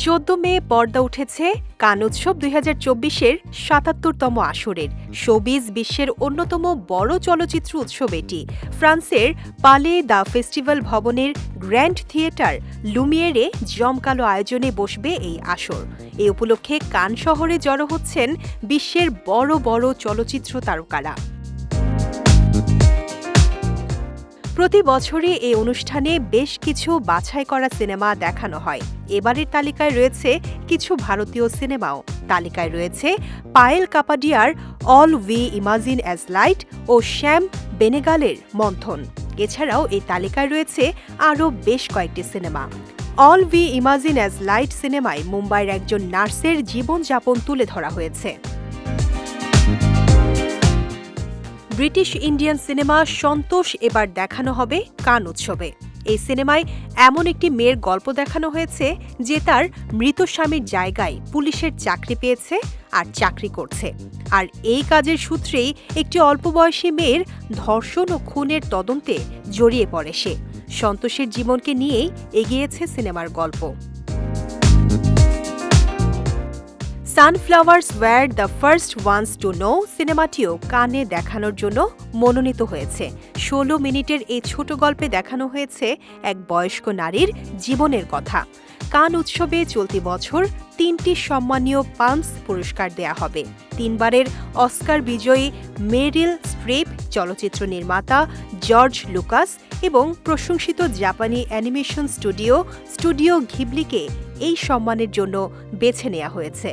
চোদ্দ মে পর্দা উঠেছে কান উৎসব দুই হাজার চব্বিশের সাতাত্তরতম আসরের। শোবিজ বিশ্বের অন্যতম বড় চলচ্চিত্র উৎসব এটি। ফ্রান্সের পালে দ্য ফেস্টিভ্যাল ভবনের গ্র্যান্ড থিয়েটার লুমিয়েরে জমকালো আয়োজনে বসবে এই আসর। এ উপলক্ষে কান শহরে জড়ো হচ্ছেন বিশ্বের বড় বড় চলচ্চিত্র তারকারা। প্রতি বছরই এই অনুষ্ঠানে বেশ কিছু বাছাই করা সিনেমা দেখানো হয়। এবারের তালিকায় রয়েছে কিছু ভারতীয় সিনেমাও। তালিকায় রয়েছে Payal কাপাডিয়ার all we imagine as light ও শ্যাম বেনেগালের মন্থন। এছাড়াও এই তালিকায় রয়েছে আরও বেশ কয়েকটি cinema. All we imagine as light সিনেমায় মুম্বাইয়ের একজন নার্সের জীবনযাপন তুলে ধরা হয়েছে। ব্রিটিশ ইন্ডিয়ান সিনেমা সন্তোষ এবার দেখানো হবে কান উৎসবে। এই সিনেমায় এমন একটি মেয়ের গল্প দেখানো হয়েছে যে তার মৃত স্বামীর জায়গায় পুলিশের চাকরি পেয়েছে আর চাকরি করছে। আর এই কাজের সূত্রেই একটি অল্প বয়সী মেয়ের ধর্ষণ ও খুনের তদন্তে জড়িয়ে পড়ে সে। সন্তোষের জীবনকে নিয়েই এগিয়েছে সিনেমার গল্প। Sunflowers were the first ones to know সিনেমাটিও কানে দেখানোর জন্য মনোনীত হয়েছে। ষোলো মিনিটের এই ছোট গল্পে দেখানো হয়েছে এক বয়স্ক নারীর জীবনের কথা। কান উৎসবে চলতি বছর তিনটি সম্মানীয় পালমস পুরস্কার দেয়া হবে। তিনবারের অস্কার বিজয়ী মেরিল স্ট্রিপ, চলচ্চিত্র নির্মাতা জর্জ লুকাস এবং প্রশংসিত জাপানি অ্যানিমেশন স্টুডিও স্টুডিও ঘিবলিকে এই সম্মানের জন্য বেছে নেওয়া হয়েছে।